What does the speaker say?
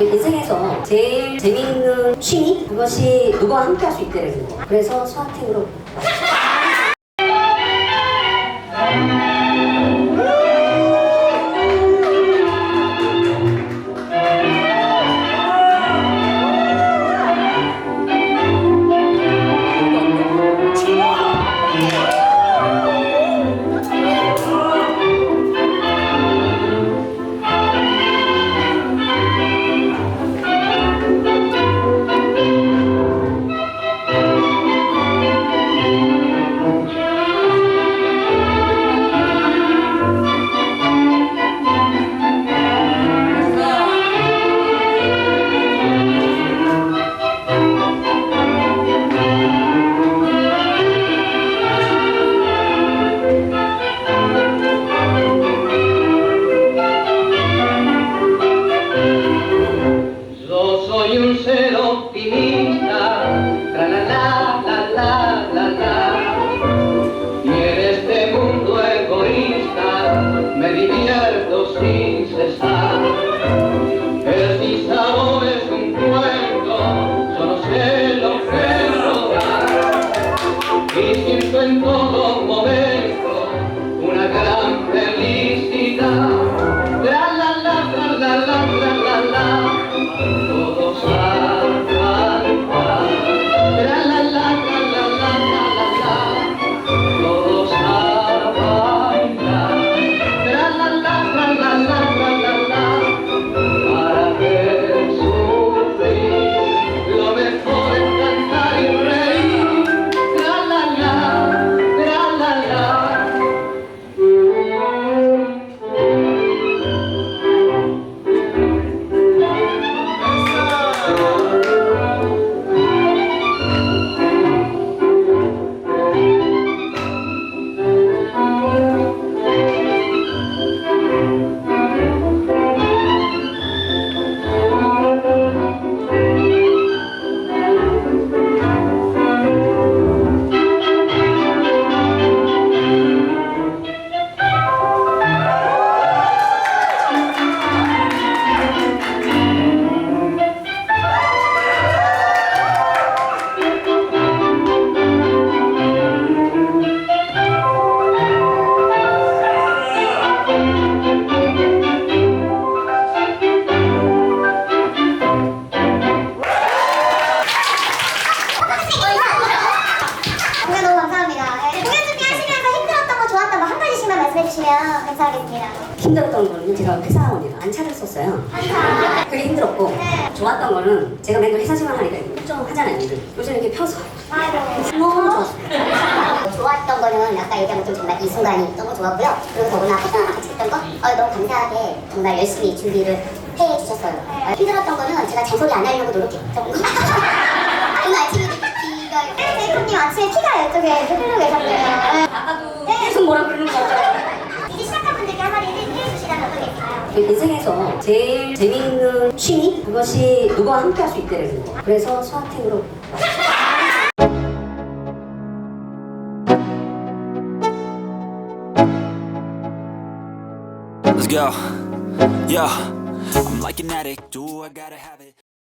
그 인생에서 제일 재미있는 취미? 그것이 누구와 함께 할 수 있다는 거. 그래서 소확행으로 el optimismo. 너무 감사합니다. 네, 공연 준비하시면서 힘들었던 거, 좋았던 거 한 가지씩만 말씀해 주시면 감사하겠습니다. 힘들었던 거는 제가 회사원이라 안차를 썼어요. 안타. 그게 힘들었고 네. 좋았던 거는 제가 맨날 회사 생활 하니까 좀 하잖아요. 요즘 이렇게 펴서 아이고. 너무 좋았어요. 좋았던 거는 아까 얘기한 것처럼 정말 이 순간이 너무 좋았고요. 그리고 더구나 파트너랑 같이 했던 거 어, 너무 감사하게 정말 열심히 준비를 해 주셨어요. 어, 힘들었던 거는 제가 잔소리 안 하려고 노력했던 거. 아침에 피가 이쪽에 흐르고 계셨네요. 아까도 네. 계속 뭐라 그러는 거 같아요. 이제 시작한 분들께 한마디 해- 해주시라면 어떠겠어요? 그 인생에서 제일 재미있는 취미? 그것이 누구와 함께 할 수 있다는 거. 그래서 소확행으로 Let's go. Yeah, I'm like an addict. Do I gotta have it?